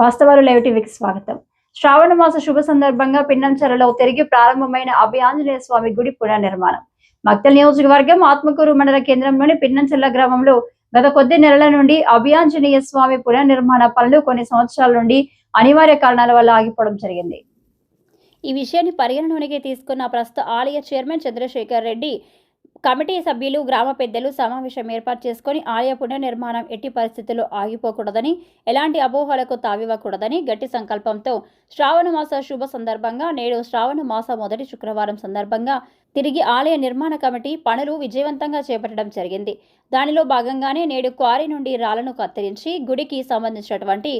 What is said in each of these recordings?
వాస్తవాలు లైవ్ స్వాగతం. శ్రావణ మాస శుభ సందర్భంగా పిన్నంచెరలో తిరిగి ప్రారంభమైన అభయాంజనేయ స్వామి గుడి పునర్నిర్మాణం. మక్తల్ నియోజకవర్గం ఆత్మకూరు మండల కేంద్రంలోని పిన్నంచెర్ల గ్రామంలో గత కొద్ది నెలల నుండి అభయాంజనేయ స్వామి పునర్నిర్మాణ పనులు కొన్ని సంవత్సరాల నుండి అనివార్య కారణాల వల్ల ఆగిపోవడం జరిగింది. ఈ విషయాన్ని పరిగణలోనికి తీసుకున్న ప్రస్తుత ఆలయ చైర్మన్ చంద్రశేఖర్ రెడ్డి కమిటీ సభ్యులు గ్రామ పెద్దలు సమావేశం ఏర్పాటు చేసుకొని ఆలయ పునర్నిర్మాణం ఎట్టి పరిస్థితుల్లో ఆగిపోకూడదని ఎలాంటి అపోహలకు తావివ్వకూడదని గట్టి సంకల్పంతో శ్రావణ మాస శుభ సందర్భంగా నేడు శ్రావణ మాస మొదటి శుక్రవారం సందర్భంగా తిరిగి ఆలయ నిర్మాణ కమిటీ పనులు విజయవంతంగా చేపట్టడం జరిగింది. దానిలో భాగంగానే నేడు క్వారీ నుండి రాళ్ళను కత్తిరించి గుడికి సంబంధించినటువంటి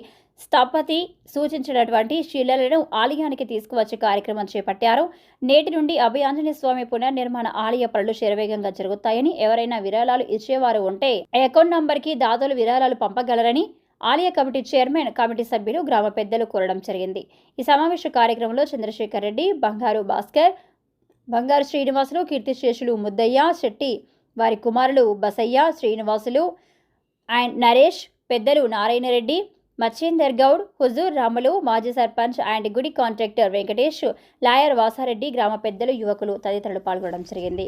స్థపతి సూచించినటువంటి శిలలను ఆలయానికి తీసుకువచ్చే కార్యక్రమం చేపట్టారు. నేటి నుండి అభయాంజనేయ స్వామి పునర్నిర్మాణ ఆలయ పనులు శరవేగంగా జరుగుతాయని ఎవరైనా విరాళాలు ఇచ్చేవారు ఉంటే అకౌంట్ నంబర్కి దాతలు విరాళాలు పంపగలరని ఆలయ కమిటీ చైర్మన్ కమిటీ సభ్యులు గ్రామ పెద్దలు కోరడం జరిగింది. ఈ సమావేశ కార్యక్రమంలో చంద్రశేఖర్ రెడ్డి బంగారు భాస్కర్ బంగారు శ్రీనివాసులు కీర్తిశేషులు ముద్దయ్య శెట్టి వారి కుమారులు బసయ్య శ్రీనివాసులు అండ్ నరేష్ పెద్దలు నారాయణ రెడ్డి మచ్చేందర్ గౌడ్ హుజూర్ రాములు మాజీ సర్పంచ్ అండ్ గుడి కాంట్రాక్టర్ వెంకటేష్ లాయర్ వాసారెడ్డి గ్రామ పెద్దలు యువకులు తదితరులు పాల్గొనడం జరిగింది.